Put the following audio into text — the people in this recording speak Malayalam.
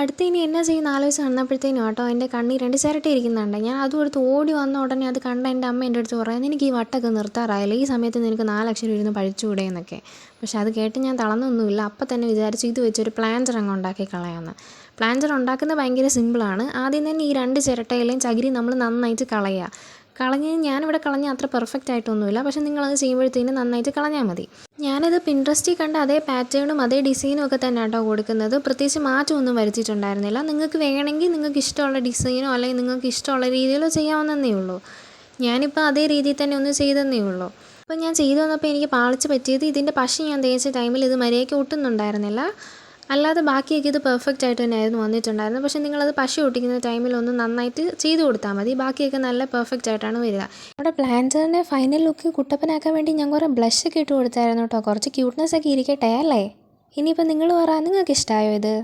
അടുത്ത് ഇനി എന്നാ ചെയ്യുന്ന ആലോചിച്ച് വന്നപ്പോഴത്തേനും കേട്ടോ എന്റെ കണ്ണി രണ്ട് ചിരട്ട ഇരിക്കുന്നുണ്ട്. ഞാൻ അതും എടുത്ത് ഓടി വന്ന ഉടനെ അത് കണ്ട എന്റെ അമ്മ എന്റെ അടുത്ത് പറയാം എനിക്ക് ഈ വട്ടൊക്കെ നിർത്താറായില്ല? ഈ സമയത്ത് നിനക്ക് നാലക്ഷരം ഇരുന്ന് പഴിച്ചുകൂടെ എന്നൊക്കെ. പക്ഷെ അത് കേട്ട് ഞാൻ തളർന്നൊന്നുമില്ല. അപ്പം തന്നെ വിചാരിച്ചു ഇത് വെച്ചൊരു പ്ലാഞ്ചർ അങ്ങ് ഉണ്ടാക്കി കളയാമെന്ന്. പ്ലാഞ്ചർ ഉണ്ടാക്കുന്നത് ഭയങ്കര സിമ്പിളാണ്. ആദ്യം തന്നെ ഈ രണ്ട് ചിരട്ടയിലെയും ചകിരി നമ്മൾ നന്നായിട്ട് കളയുക കളഞ്ഞ് ഞാനിവിടെ കളഞ്ഞ അത്ര പെർഫെക്റ്റ് ആയിട്ടൊന്നുമില്ല പക്ഷെ നിങ്ങളത് ചെയ്യുമ്പോഴത്തേനും നന്നായിട്ട് കളഞ്ഞാൽ മതി. ഞാനിത് പിൻട്രസ്റ്റിൽ കണ്ട അതേ പാറ്റേണും അതേ ഡിസൈനും ഒക്കെ തന്നെ കേട്ടോ കൊടുക്കുന്നത്. പ്രത്യേകിച്ച് മാറ്റമൊന്നും വരുത്തിയിട്ടുണ്ടായിരുന്നില്ല. നിങ്ങൾക്ക് വേണമെങ്കിൽ നിങ്ങൾക്ക് ഇഷ്ടമുള്ള ഡിസൈനോ അല്ലെങ്കിൽ നിങ്ങൾക്ക് ഇഷ്ടമുള്ള രീതിയിലോ ചെയ്യാവുന്നതേ ഉള്ളൂ. ഞാനിപ്പോൾ അതേ രീതിയിൽ തന്നെ ഒന്ന് ചെയ്തെന്നേ ഉള്ളൂ. അപ്പോൾ ഞാൻ ചെയ്തു വന്നപ്പോൾ എനിക്ക് പാളിച്ച് പറ്റിയത് ഇതിന്റെ പശ ഞാൻ തേച്ച ടൈമിൽ ഇത് മര്യാദയ്ക്ക് ഒട്ടുന്നുണ്ടായിരുന്നില്ല. അല്ലാതെ ബാക്കിയൊക്കെ ഇത് പെർഫെക്റ്റ് ആയിട്ട് തന്നെയായിരുന്നു വന്നിട്ടുണ്ടായിരുന്നത്. പക്ഷേ നിങ്ങളത് പശ ഒട്ടിക്കുന്ന ടൈമിൽ ഒന്ന് നന്നായിട്ട് ചെയ്ത് കൊടുത്താൽ മതി. ബാക്കിയൊക്കെ നല്ല പെർഫെക്റ്റ് ആയിട്ടാണ് വരിക. നമ്മുടെ പ്ലാൻസറിന്റെ ഫൈനൽ ലുക്ക് കുട്ടപ്പനാക്കാൻ വേണ്ടി ഞാൻ കുറേ ബ്ലഷ് ഒക്കെ ഇട്ട് കൊടുത്തായിരുന്നു കേട്ടോ കുറച്ച് ക്യൂട്ട്നെസ് ഒക്കെ ഇരിക്കട്ടെ അല്ലേ? ഇനിയിപ്പോൾ നിങ്ങൾ പറ നിങ്ങൾക്ക് ഇഷ്ടമായോ ഇത്?